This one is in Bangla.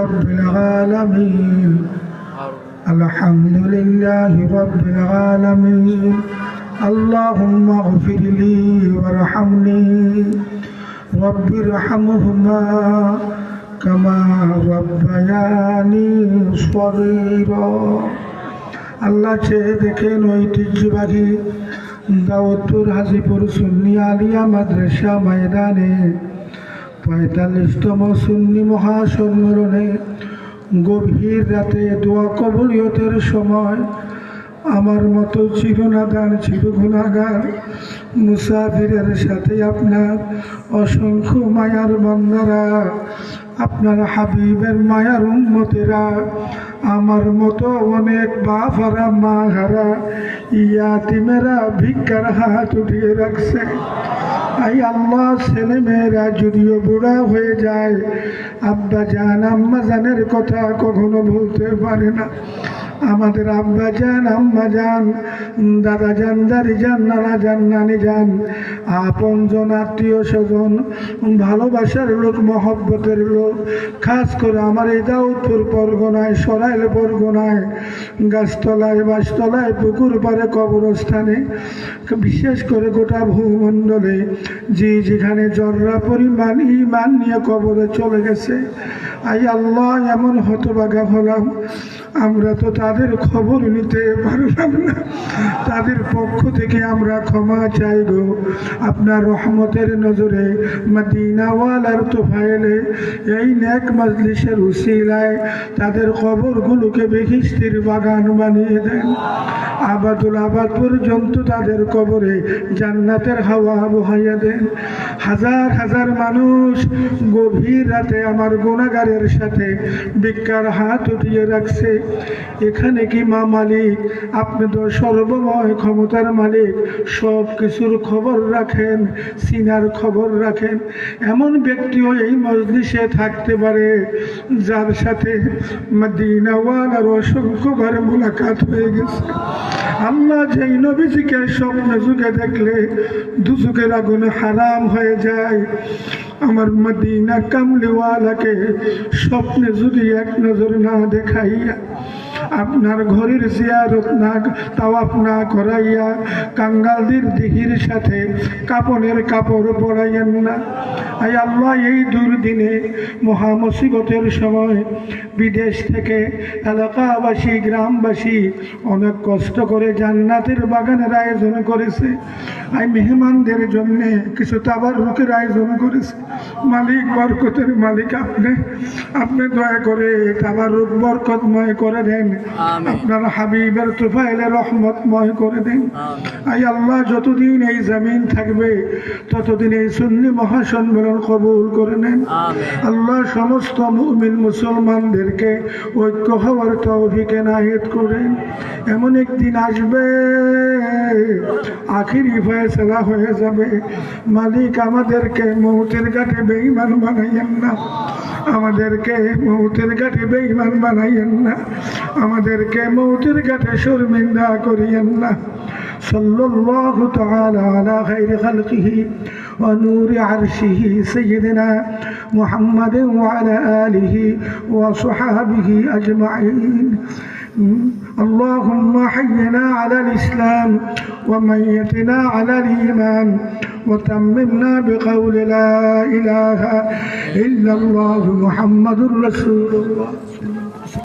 رب العالمين الحمد لله رب العالمين اللهم اغفر لي وارحمني رب ارحمهما كما ربياني صغيرا আল্লাহ চেয়ে দেখেন ঐতিহ্যবাহী দাউদপুর হাজিপুর সুন্নি আলিয়া মাদ্রাসা ময়দানে পঁয়তাল্লিশতম সুন্নি মহাসম্মেলনে গভীর রাতে দোয়া কবুলিয়তের সময় আমার মতো চিরনাদান চিরগুণাগার মুসাফিরের সাথে আপনার অসংখ্য মায়ার বন্দারা আপনার হাবিবের মায়ার উন্মতেরা আমার মতো অনেক বাপ হারা মা হারা ইয়াতিমেরা ভিক্ষার হাত উঠিয়ে রাখছে। আই আল্লাহ, ছেলে মেয়েরা যদিও বুড়া হয়ে যায়, আব্বা জান, আম্মা জানের কথা কখনো বলতে পারে না। আমাদের আব্বা যান, আম্মা যান, দাদা যান, দাদি যান, নানা যান, নানি যান, আপন জন, আত্মীয় স্বজন, ভালোবাসার লোক, মহব্বতের লোক, খাস করে আমার এই দাউদপুর পরগনায়, সরাইল পরগনায়, গাছতলায়, বাসতলায়, পুকুর পাড়ে, কবরস্থানে, বিশেষ করে গোটা ভূমণ্ডলে যে যেখানে জর্রা পরিমাণ ইমান নিয়ে কবরে চলে গেছে আই আল্লাহ, এমন হতবাগা হলাম। আমরা তো তাদের খবর নিতে পারলাম না। তাদের পক্ষ থেকে আমরা ক্ষমা চাইব আপনার রহমতের নজরে মদিনাওয়ালার তোফাইলে এই নেক মজলিসের উসিলায় তাদের কবরগুলোকে বেহিস্তির বাগান বানিয়ে দেন। আবাদুল আবাদ পর্যন্ত তাদের কবরে জান্নাতের হাওয়া বহাইয়া দেন। হাজার হাজার মানুষ গভীর রাতে আমার গুণাগারের সাথে ভিক্ষার হাত উঠিয়ে রাখছে। এখানে কি মা মালিক? আপনি তো সর্বময় ক্ষমতার মালিক। সব কিছুর খবর রাখেন, সিনার খবর রাখেন। এমন ব্যক্তিও এই মজলিসে থাকতে পারে, যার সাথে মদিনাওয়ালার অসংখ্যবার মোলাকাত হয়ে গেছে। আল্লাহ যেই নবীজিকে স্বপ্ন যুগে দেখলে দুচুকের আগুন হারাম হয়ে যায়। আমার মদিনা কামলিওয়ালাকে স্বপ্নে যদি এক নজর না দেখাইয়া আপনার ঘরের জিয়ারত না, তাওয়াফ না করাইয়া কাঙ্গালদের দিহির সাথে কাপনের কাপড় পরাইয়েন না। আই আল্লাহ, এই দুর্দিনে মহামসিবতের সময় বিদেশ থেকে এলাকাবাসী, গ্রামবাসী অনেক কষ্ট করে জান্নাতের বাগানের আয়োজন করেছে। আই মেহমানদের জন্যে কিছু তাবার রুকের আয়োজন করেছে। মালিক বরকতের মালিক আপনি। আপনি দয়া করে তাবার রূপ বরকতময় করে দেন। আপনার হাবিবের তুফাইলে রহমতময় করে দেন। আই আল্লাহ যতদিন এই জমিন থাকবে ততদিন এই সুন্নি মহাসম্মেলন কবুল করে নেন। আল্লাহ সমস্ত মুমিন মুসলমানদেরকে ঐক্য হওয়ার তৌফিকে নাহিদ করেন। এমন একদিন আসবে আখিরি ফয়সলা হয়ে যাবে। মালিক আমাদেরকে মৌতের ঘাটে বেঈমান বানাইয়েন না। আমাদেরকে মৌতের ঘাটে বেঈমান বানাইয়েন না। আমাদেরকে মৌতের ঘাটে শর্মিন্দা করিয়েন না صلى الله تعالى على خير خلقه ونور عرشه سيدنا محمد وعلى آله وصحابه أجمعين اللهم حينا على الإسلام وميتنا على الإيمان وتممنا بقول لا إله إلا الله محمد رسول الله